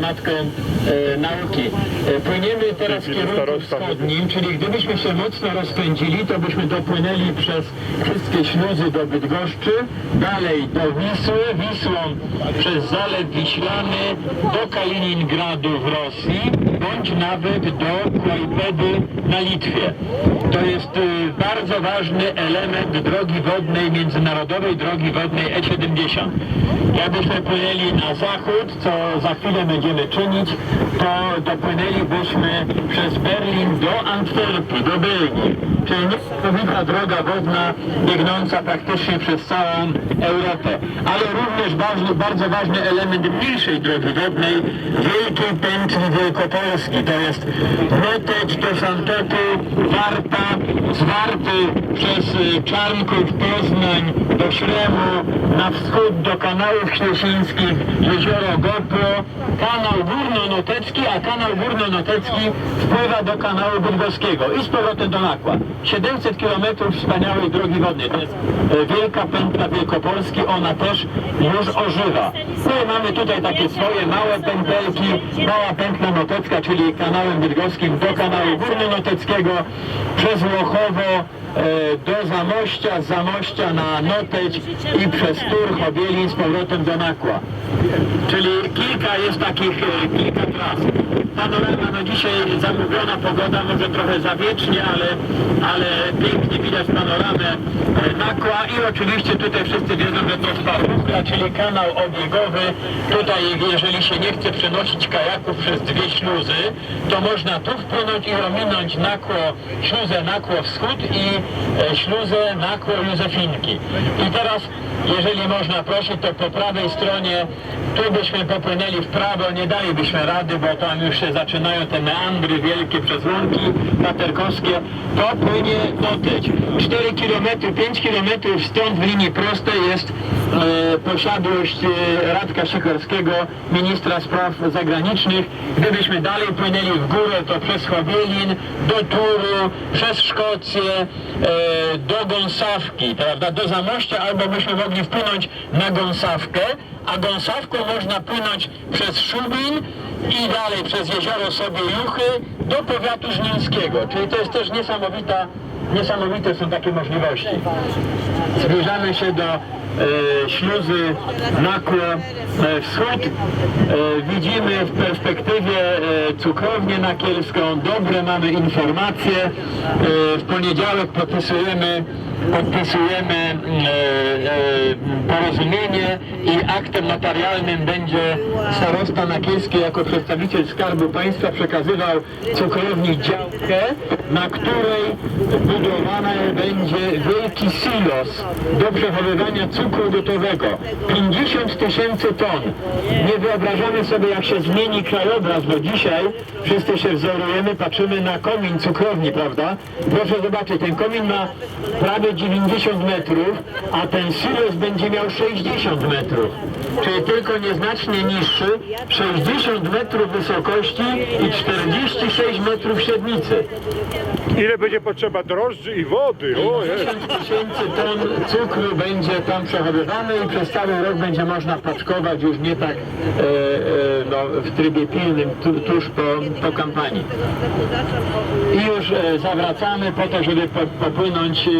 matką e, nauki. E, płyniemy teraz w kierunku wschodnim, czyli gdybyśmy się mocno rozpędzili, to byśmy dopłynęli przez wszystkie śluzy do Bydgoszczy, dalej do Wisły, Wisłą przez Zalew Wiślany do Kaliningradu w Rosji, bądź nawet do Kłajpedy na Litwie. To jest y, bardzo ważny element drogi wodnej, międzynarodowej drogi wodnej E70. Jakbyśmy płynęli na zachód, co za chwilę będziemy czynić, to dopłynęlibyśmy przez Berlin do Antwerpii, do Belgii. Czyli niesamowita droga wodna biegnąca praktycznie przez całą Europę. Ale również bardzo ważny element mniejszej drogi wodnej, Wielkiej Pętli Wielkopolski. To jest Noteć do Santotu, Warta, z Warty przez y, Czarnków, Poznań do Śremu, na wschód do kanałów ślesińskich, jezioro Gopro, kanał Górno-Notecki, a kanał Górno-Notecki wpływa do kanału Bydgoskiego i z powrotem do Nakła. 700 km wspaniałej drogi wodnej. To jest e, wielka pętla Wielkopolski, ona też już ożywa. No mamy tutaj takie swoje małe pętelki, mała pętla notecka, czyli kanałem bydgoskim do kanału Górno-Noteckiego, przez Łochowo, do Zamościa, z Zamościa na Noteć i przez Turch, Obielin z powrotem do Nakła. Czyli kilka jest takich, e, kilka tras. Panorama, no dzisiaj zamówiona pogoda, może trochę zawiecznie, ale, ale pięknie widać panoramę e, Nakła i oczywiście tutaj wszyscy wiedzą, że to jest parówka, czyli kanał obiegowy. Tutaj jeżeli się nie chce przenosić kajaków przez dwie śluzy, to można tu wpłynąć i ominąć Nakło, śluzę Nakło Wschód i e, śluzę Nakło Józefinki. I teraz, jeżeli można prosić, to po prawej stronie tu byśmy popłynęli w prawo, nie dalibyśmy rady, bo tam już się zaczynają te meandry wielkie przez łąki taterkowskie. To płynie Noteć. 4 km, 5 km stąd w linii prostej jest posiadłość e, Radka Sikorskiego, ministra spraw zagranicznych. Gdybyśmy dalej płynęli w górę, to przez Chowielin, do Turu, przez Szkocję, e, do Gąsawki, prawda, do Zamościa, albo byśmy mogli wpłynąć na Gąsawkę, a Gąsawką można płynąć przez Szubin i dalej przez jezioro sobie Juchy do powiatu żnińskiego. Czyli to jest też niesamowita, niesamowite są takie możliwości. Zbliżamy się do e, śluzy Nakło e, Wschód. E, widzimy w perspektywie e, cukrownię nakielską. Dobre mamy informacje. E, w poniedziałek podpisujemy podpisujemy e, e, porozumienie i aktem notarialnym będzie starosta Nakielski jako przedstawiciel Skarbu Państwa przekazywał cukrowni działkę, na której budowany będzie wielki silos do przechowywania cukru gotowego. 50 tysięcy ton. Nie wyobrażamy sobie jak się zmieni krajobraz, bo dzisiaj wszyscy się wzorujemy, patrzymy na komin cukrowni, prawda? Proszę zobaczyć, ten komin ma prawie 90 metrów, a ten silos będzie miał 60 metrów. Czyli tylko nieznacznie niższy, 60 metrów wysokości i 46 metrów średnicy. Ile będzie potrzeba drożdży i wody? O, jest. 50 tysięcy ton cukru będzie tam przechowywane i przez cały rok będzie można paczkować już nie tak e, e, no, w trybie pilnym tu, tuż po, po kampanii. I już e, zawracamy po to, żeby po, popłynąć e,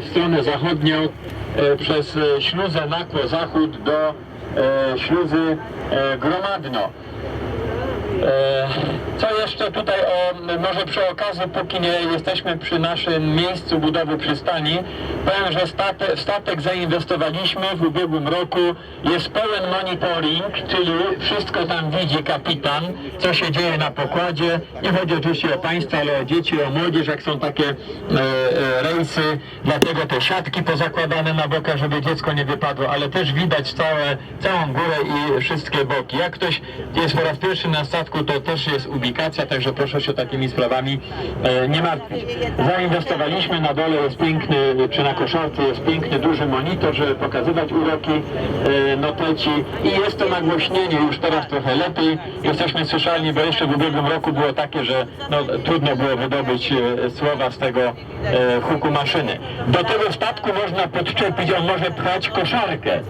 w stronę zachodnią e, przez e, śluzę Nakło Zachód do e, śluzy e, Gromadno. E, Co jeszcze tutaj o, może przy okazji, póki nie jesteśmy przy naszym miejscu budowy przystani, powiem, że statek, statek zainwestowaliśmy w ubiegłym roku, jest pełen monitoring, czyli wszystko tam widzi kapitan, co się dzieje na pokładzie. Nie chodzi oczywiście o państwa, ale o dzieci, o młodzież, jak są takie e, e, rejsy, dlatego te siatki pozakładane na bokach, żeby dziecko nie wypadło, ale też widać całe, całą górę i wszystkie boki. Jak ktoś jest po raz pierwszy na stacji, to też jest ubikacja, także proszę się takimi sprawami e, nie martwić. Zainwestowaliśmy, na dole jest piękny, czy na koszarce jest piękny, duży monitor, żeby pokazywać uroki e, noteci i jest to nagłośnienie już teraz trochę lepiej. Jesteśmy słyszalni, bo jeszcze w ubiegłym roku było takie, że no, trudno było wydobyć e, słowa z tego huku maszyny. Do tego statku można podczepić, on może pchać koszarkę,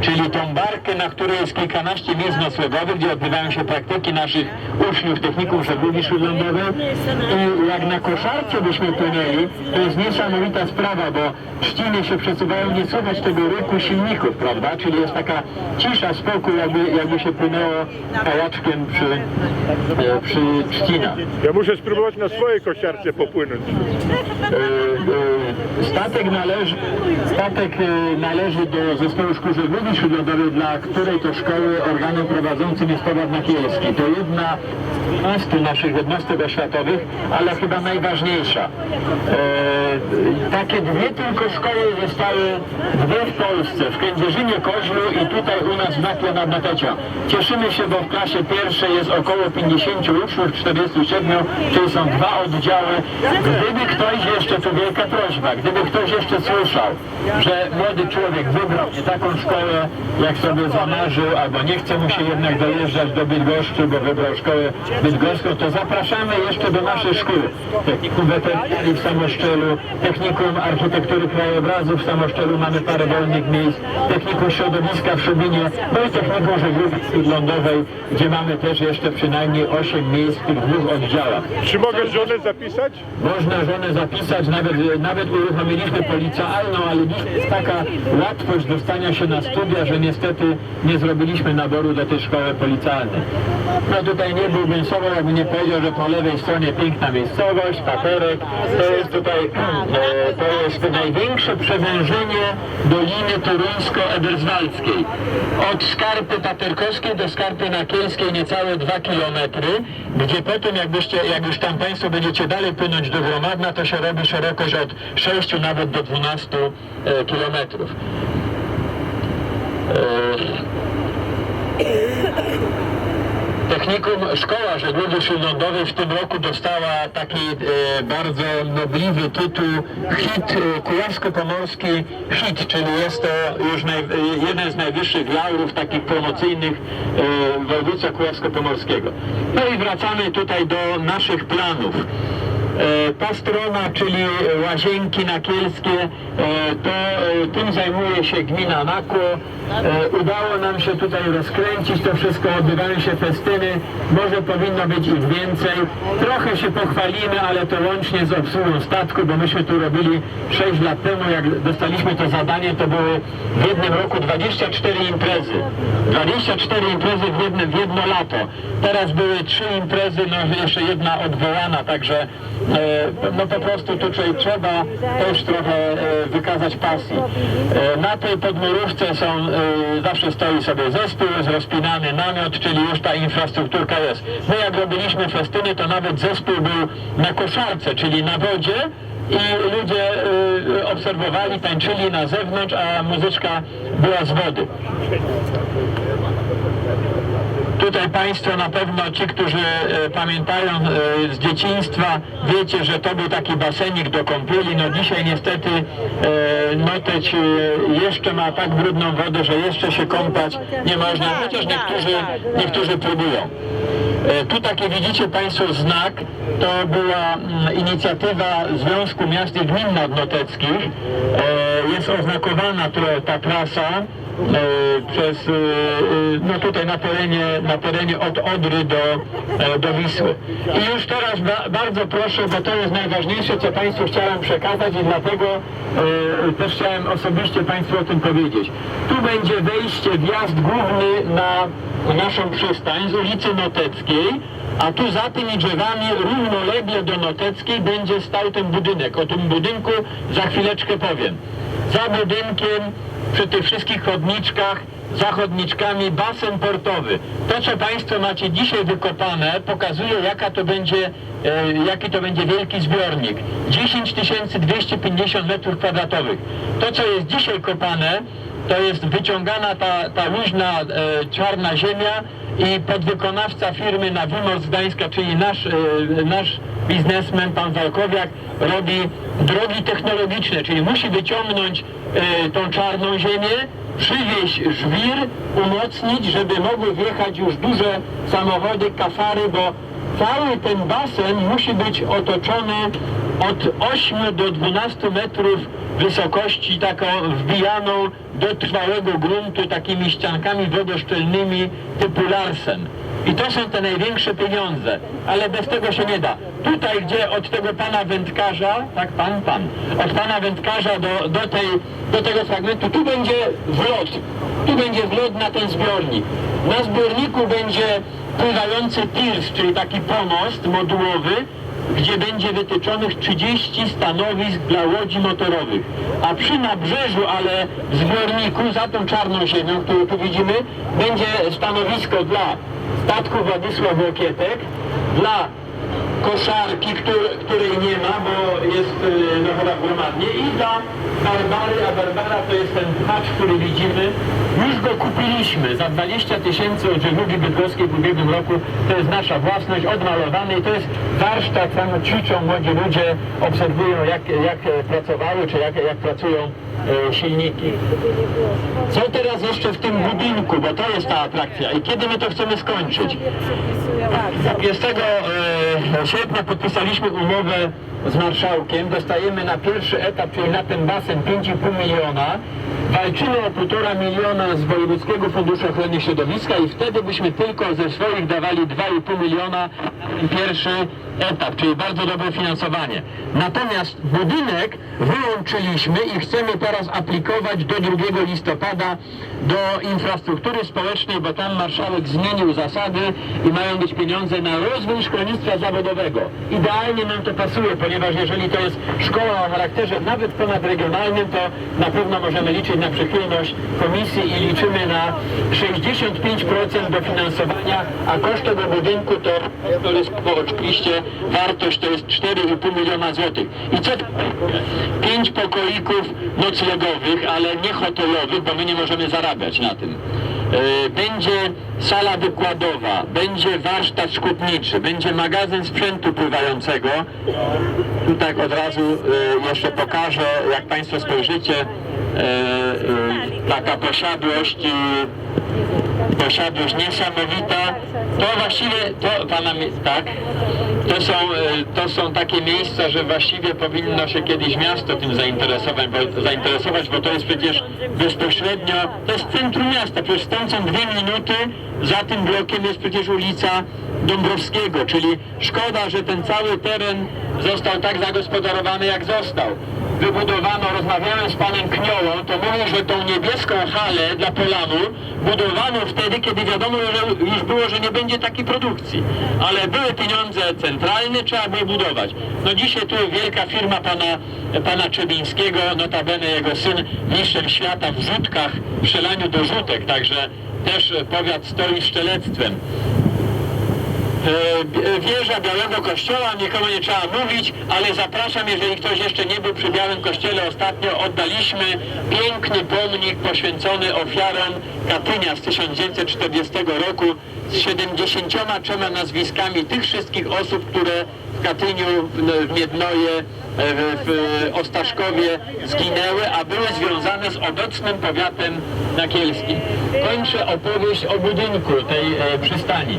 czyli tą barkę, na której jest kilkanaście miejsc noclegowych, gdzie odbywają się praktyki naszych uczniów, techników żeglugi śródlądowej i jak na koszarce byśmy płynęli, to jest niesamowita sprawa, bo trzciny się przesuwają, nie słychać tego ryku silników, prawda? Czyli jest taka cisza, spokój, jakby, jakby się płynęło kajaczkiem przy, e, przy trzcinach. Ja muszę spróbować na swojej kosiarce popłynąć. E, e, Statek należy, statek e, należy do zespołu szkół żeglugi śródlądowej, dla której to szkoły organem prowadzącym jest Powad Nakielski. To jedna z 12 naszych jednostek oświatowych, ale chyba najważniejsza. E, takie dwie tylko szkoły zostały, dwie w Polsce, w Kędzierzynie Koźlu i tutaj u nas w Nakle nad Notecia. Cieszymy się, bo w klasie pierwszej jest około 50 uczniów, 47, czyli są dwa oddziały. Gdyby ktoś jeszcze, tu wielka prośba, gdyby ktoś jeszcze słyszał, że młody człowiek wybrał nie taką szkołę, jak sobie zamarzył, albo nie chce mu się jednak dojeżdżać do Bydgoszczy, bo wybrał szkołę bydgoską, to zapraszamy jeszcze do naszych szkół. Technikum weterynarii w Samoszczelu, Technikum Architektury Krajobrazu w Samoszczelu mamy parę wolnych miejsc, Technikum Środowiska w Szubinie, no i Technikum Żeglugi Śródlądowej, gdzie mamy też jeszcze przynajmniej 8 miejsc w tych dwóch oddziałach. Czy mogę żonę zapisać? Można żonę zapisać, nawet, nawet uruchomiliśmy policjalną, ale jest taka łatwość dostania się na studia, że niestety nie zrobiliśmy naboru do tej szkoły policjalnej. No tutaj nie byłbym sobą, jakbym nie powiedział, że po lewej stronie piękna miejscowość, paterek. To jest tutaj, e, to jest największe przewężenie Doliny Turyńsko-Ederswaldzkiej. Od Skarpy Paterkowskiej do Skarpy Nakielskiej niecałe 2 kilometry, gdzie potem jakbyście, jak już tam Państwo będziecie dalej płynąć do Gromadna, to się robi szerokość od 6 nawet do 12 e, kilometrów. Technikum Szkoła Żeglugi Śródlądowej w tym roku dostała taki e, bardzo nobliwy tytuł HIT e, Kujawsko-Pomorski HIT, czyli jest to już naj, e, jeden z najwyższych laurów takich promocyjnych e, województwa kujawsko-pomorskiego. No i wracamy tutaj do naszych planów. E, Ta strona, czyli Łazienki Nakielskie, e, to e, tym zajmuje się gmina Nakło. Udało nam się tutaj rozkręcić to wszystko, odbywają się festyny, może powinno być ich więcej. Trochę się pochwalimy, ale to łącznie z obsługą statku, bo myśmy tu robili 6 lat temu, jak dostaliśmy to zadanie, to były w jednym roku 24 imprezy. 24 imprezy w, jednym, w jedno lato. Teraz były trzy imprezy, no jeszcze jedna odwołana, także no po prostu tutaj trzeba też trochę e, wykazać pasji. E, na tej podmurówce są, e, zawsze stoi sobie zespół, jest rozpinany namiot, czyli już ta infrastrukturka jest. My jak robiliśmy festyny, to nawet zespół był na koszarce, czyli na wodzie, i ludzie obserwowali, tańczyli na zewnątrz, a muzyczka była z wody. Tutaj Państwo na pewno, ci, którzy e, pamiętają e, z dzieciństwa, wiecie, że to był taki basenik do kąpieli. No dzisiaj niestety e, Noteć jeszcze ma tak brudną wodę, że jeszcze się kąpać nie można, chociaż niektórzy, niektórzy próbują. Tu takie widzicie Państwo znak, to była mm, inicjatywa Związku Miast i Gmin Nadnoteckich. Jest oznakowana ta trasa przez, e, e, no tutaj na terenie, na terenie od Odry do, e, do Wisły. I już teraz ba, bardzo proszę, bo to jest najważniejsze, co Państwu chciałem przekazać i dlatego e, też chciałem osobiście Państwu o tym powiedzieć. Tu będzie wejście, wjazd główny na naszą przystań z ulicy Noteckiej, a tu za tymi drzewami równolegle do Noteckiej będzie stał ten budynek. O tym budynku za chwileczkę powiem. Za budynkiem, przy tych wszystkich chodniczkach, za chodniczkami basen portowy. To, co Państwo macie dzisiaj wykopane, pokazuje, jaka to będzie, e, jaki to będzie wielki zbiornik. 10 250 metrów kwadratowych. To, co jest dzisiaj kopane, to jest wyciągana ta, ta luźna e, czarna ziemia i podwykonawca firmy Nawimor z Gdańska, czyli nasz, e, nasz biznesmen, pan Walkowiak, robi drogi technologiczne, czyli musi wyciągnąć e, tą czarną ziemię, przywieźć żwir, umocnić, żeby mogły wjechać już duże samochody, kafary, bo cały ten basen musi być otoczony od 8 do 12 metrów wysokości, taką wbijaną do trwałego gruntu takimi ściankami wodoszczelnymi typu Larsen. I to są te największe pieniądze, ale bez tego się nie da. Tutaj, gdzie od tego pana wędkarza, tak pan, pan, od pana wędkarza do, do, tej, do tego fragmentu, tu będzie wlot, tu będzie wlot na ten zbiornik. Na zbiorniku będzie pływający pirs, czyli taki pomost modułowy, gdzie będzie wytyczonych 30 stanowisk dla łodzi motorowych. A przy nabrzeżu, ale w zbiorniku, za tą czarną ziemią, którą tu widzimy, będzie stanowisko dla statku Władysław Łokietek, dla koszarki, który, której nie ma, bo jest y, no, chyba gromadnie i dla Barbary, a Barbara to jest ten pchacz, który widzimy. Już go kupiliśmy za 20 tysięcy od żeglugi bydgoskiej w ubiegłym roku. To jest nasza własność, odmalowany i to jest warsztat, tam ćwiczą młodzi ludzie, obserwują jak, jak pracowały, czy jak, jak pracują silniki. Co teraz jeszcze w tym budynku, bo to jest ta atrakcja i kiedy my to chcemy skończyć? 1 e, sierpnia podpisaliśmy umowę z marszałkiem. Dostajemy na pierwszy etap, czyli na ten basen 5,5 miliona. Walczymy o 1,5 miliona z Wojewódzkiego Funduszu Ochrony Środowiska i wtedy byśmy tylko ze swoich dawali 2,5 miliona na ten pierwszy etap, czyli bardzo dobre finansowanie. Natomiast budynek wyłączyliśmy i chcemy teraz aplikować do 2 listopada do infrastruktury społecznej, bo tam marszałek zmienił zasady i mają być pieniądze na rozwój szkolnictwa zawodowego. Idealnie nam to pasuje, ponieważ jeżeli to jest szkoła o charakterze nawet ponadregionalnym, to na pewno możemy liczyć na przychylność komisji i liczymy na 65% dofinansowania, a koszt tego budynku to, to jest bo oczywiście wartość to jest 4,5 miliona złotych. I co Pięć pokoików noclegowych, ale nie hotelowych, bo my nie możemy zarabiać na tym. E, Będzie sala wykładowa, będzie warsztat szkutniczy, będzie magazyn sprzętu pływającego. Tu tak od razu e, jeszcze pokażę, jak Państwo spojrzycie, e, taka posiadłość posiadłość niesamowita. To właściwie, to pana, tak, to są, e, to są takie miejsca, że właściwie powinno się kiedyś miasto tym zainteresować, bo, zainteresować, bo to jest przecież bezpośrednio, to jest centrum miasta, przecież stąd są dwie minuty, za tym blokiem jest przecież ulica Dąbrowskiego, czyli szkoda, że ten cały teren został tak zagospodarowany, jak został wybudowano, rozmawiałem z panem Kniołą, to mówił, że tą niebieską halę dla Polanu budowano wtedy, kiedy wiadomo że już było, że nie będzie takiej produkcji. Ale były pieniądze centralne, trzeba było budować. No dzisiaj tu wielka firma pana, pana Czebińskiego, notabene jego syn mistrzem świata w rzutkach, w strzelaniu do rzutek, także też powiat stoi szczelectwem. E, b- wieża Białego Kościoła, nikomu nie trzeba mówić, ale zapraszam, jeżeli ktoś jeszcze nie był przy Białym Kościele, ostatnio oddaliśmy piękny pomnik poświęcony ofiarom Katynia z 1940 roku z 73 nazwiskami tych wszystkich osób, które w Katyniu, w Miednoje, e, w Ostaszkowie zginęły, a były związane z obecnym powiatem nakielskim. Kończę opowieść o budynku tej e, przystani.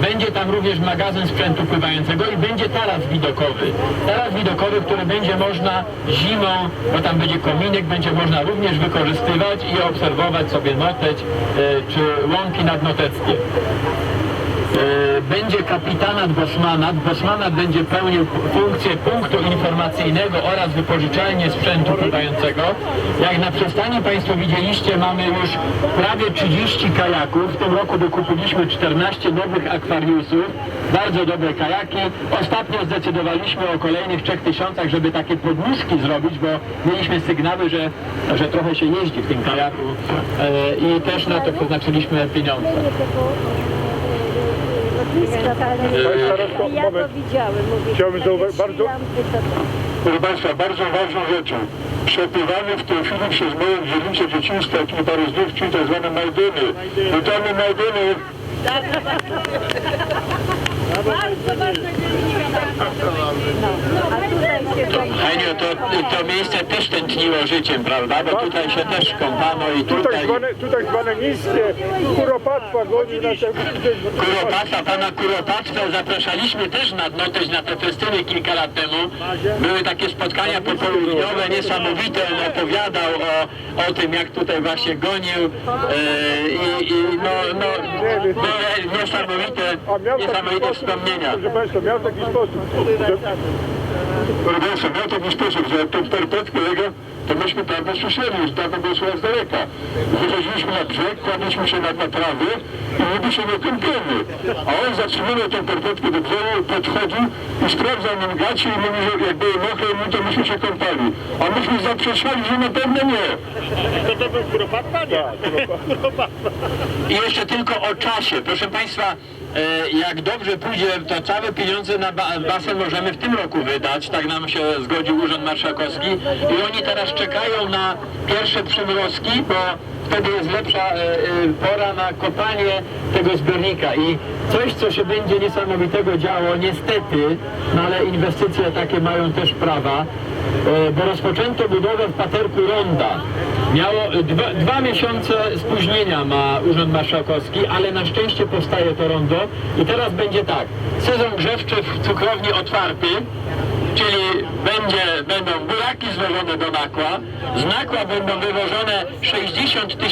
Będzie tam również magazyn sprzętu pływającego i będzie taras widokowy. Taras widokowy, który będzie można zimą, bo tam będzie kominek, będzie można również wykorzystywać i obserwować sobie Noteć e, czy łąki nadnoteckie. E, Będzie kapitanat Bosmanat. Bosmanat będzie pełnił funkcję punktu informacyjnego oraz wypożyczalnię sprzętu pływającego. Jak na przystani Państwo widzieliście, mamy już prawie 30 kajaków. W tym roku dokupiliśmy 14 nowych akwariusów. Bardzo dobre kajaki. Ostatnio zdecydowaliśmy o kolejnych 3000, żeby takie podnóżki zrobić, bo mieliśmy sygnały, że, że trochę się jeździ w tym kajaku e, i też na to przeznaczyliśmy pieniądze. Ja to widziałem, mówię. Chciałbym zauważyć bardzo- Proszę Państwa, bardzo ważną rzeczą. Przepływamy w tej chwili przez moją dzielnicę dzieciństwa, czyli tak zwane Majdyny. I tam Majdyny Bardzo, bardzo dziękuję. No, a tutaj Henio, to, to miejsce też tętniło życiem, prawda? Bo tutaj się też kąpano i Tu tak tutaj... zwane, tu tak zwane niskie kuropatwa goni na te... Kuropatwa, pana Kuropatwę zapraszaliśmy też na dno, też na te festyny kilka lat temu. Były takie spotkania popołudniowe, niesamowite. On opowiadał o, o tym, jak tutaj właśnie gonił e, i, i no, no, no, niesamowite, A miał taki niesamowite sposób, wspomnienia. proszę Państwa, miał taki sposób, że Proszę Państwa, miał taki sposób, że jak tą perpetkę jego, to myśmy prawdę słyszeli, już dawno było słychać z daleka. Wychodziliśmy na brzeg, kładliśmy się na, na trawy i niby się nie kąpiemy. A on zatrzymuje tą perpetkę do brzegu, podchodzi i sprawdza nam gacie i mówi, że jak były mokre, to myśmy się kąpali. A myśmy zaprzeczali, że na pewno nie. I jeszcze tylko o czasie. Proszę Państwa, jak dobrze pójdzie, to całe pieniądze na ba- basen możemy w tym roku wydać. Tak nam się zgodził Urząd Marszałkowski. I oni teraz czekają na pierwsze przymrozki, bo wtedy jest lepsza e, e, pora na kopanie tego zbiornika. I coś, co się będzie niesamowitego działo, niestety, no ale inwestycje takie mają też prawa, e, bo rozpoczęto budowę w paterku Ronda. Miało dwa, dwa miesiące spóźnienia ma Urząd Marszałkowski, ale na szczęście powstaje to rondo i teraz będzie tak. Sezon grzewczy w cukrowni otwarty, czyli będzie, będą buraki zwożone do nakła, z nakła będą wywożone 60 tysięcy